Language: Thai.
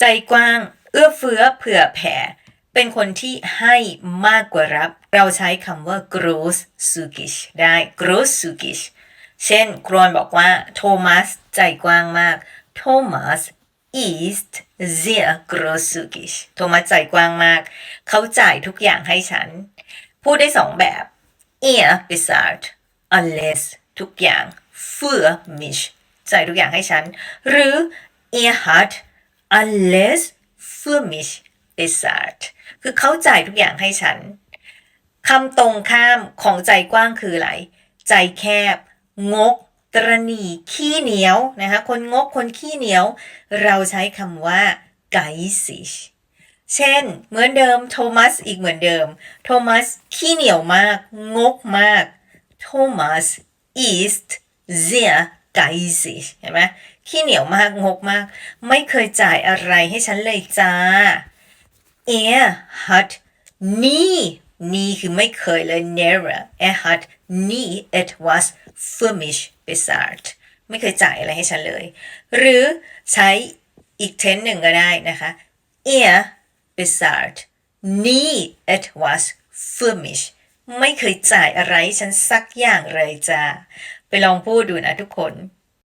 ใจกว้าง เอื้อเฟื้อเผื่อแผ่ เป็นคนที่ให้มากกว่ารับ เราใช้คำว่า großzügig ได้ großzügig เช่นครวนบอกว่าโทมัสใจกว้างมาก Thomas ist sehr großzügig โทมัสใจกว้างมาก เขาจ่ายทุกอย่างให้ฉัน พูดได้สองแบบ er bezahlt alles ทุกอย่าง für mich จ่ายทุกอย่างให้ฉัน หรือ er hat alles für mich bezahlt คือเขาจ่ายทุกอย่างให้ฉันคำตรงข้ามของใจกว้างคืออะไร ใจแคบ งก ตรณี ขี้เหนียวนะคะคนงกคนขี้เหนียว เราใช้คำว่า geizig เช่น เหมือนเดิมโทมัสอีกเหมือนเดิมโทมัสขี้เหนียวมาก งกมาก Thomas ist sehr geizig เห็นไหมขี้เหนียวมากงกมาก ไม่เคยจ่ายอะไรให้ฉันเลยจ้า Er hat nie nie คือไม่เคยเลย never er hat nie etwas für mich bezahlt ไม่เคยจ่ายอะไรให้ฉันเลย หรือใช้อีกเทนหนึ่งก็ได้นะคะ er bezahlt nie etwas für mich ไม่เคยจ่ายอะไรฉันสักอย่างเลยจ้าไปลองพูดดูนะทุกคน